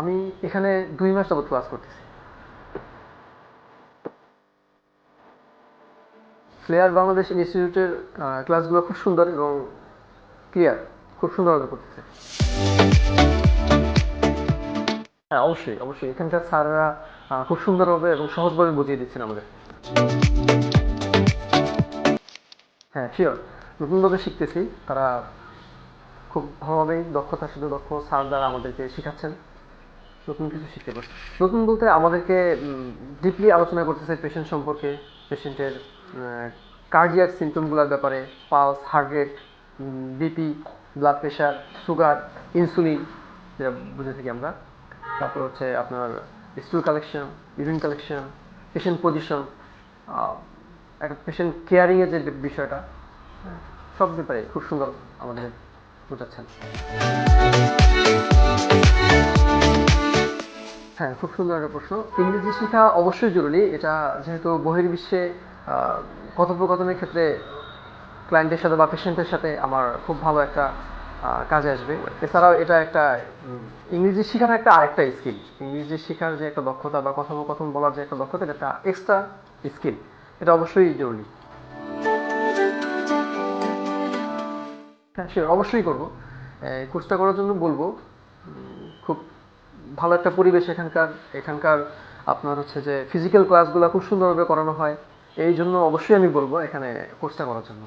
আমি এখানে দুই মাস যাবত ক্লাস করতেছি। ফ্লেয়ার বাংলাদেশ ইনস্টিটিউটের ক্লাসগুলো খুব সুন্দর এবং ক্লিয়ার খুব সুন্দরভাবে করতেছে। হ্যাঁ অবশ্যই অবশ্যই। এখানকার স্যাররা খুব সুন্দরভাবে এবং সহজভাবে বুঝিয়ে দিচ্ছেন আমাদের। হ্যাঁ শিওর নতুনভাবে শিখতেছি। তারা খুব ভালোভাবেই দক্ষতার সাথে দক্ষ স্যার দ্বারা আমাদেরকে শেখাচ্ছেন। নতুন কিছু শিখতে পারছি। নতুন বলতে আমাদেরকে ডিপলি আলোচনা করতেছে পেশেন্ট সম্পর্কে পেশেন্টের কার্ডিয়াক সিমটমগুলোর ব্যাপারে pulse heart rate BP blood pressure sugar insulin যেটা বুঝে থাকি আমরা। তারপর হচ্ছে আপনার stool collection urine collection patient position একটা পেশেন্ট কেয়ারিংয়ের যে বিষয়টা, সব ব্যাপারে খুব সুন্দর আমাদের বোঝাচ্ছেন। হ্যাঁ খুব সুন্দর একটা প্রশ্ন। ইংরেজি শেখা অবশ্যই জরুরি। এটা যেহেতু বহির্বিশ্বে কথোপকথনের ক্ষেত্রে ক্লায়েন্টের সাথে বা পেশেন্টের সাথে আমার খুব ভালো একটা কাজে আসবে। এছাড়াও এটা একটা ইংরেজি শেখার একটা আরেকটা স্কিল ইংরেজি শেখার যে একটা দক্ষতা বা কথোপকথন বলার যে একটা দক্ষতা, এটা একটা এক্সট্রা স্কিল এটা অবশ্যই জরুরি। হ্যাঁ শিওর অবশ্যই করব। কোর্সটা করার জন্য বলব খুব ভালো একটা পরিবেশ এখানকার এখানকার আপনার হচ্ছে যে ফিজিক্যাল ক্লাসগুলো খুব সুন্দরভাবে করানো হয়। এই জন্য অবশ্যই আমি বলব এখানে কোর্সটা করার জন্য।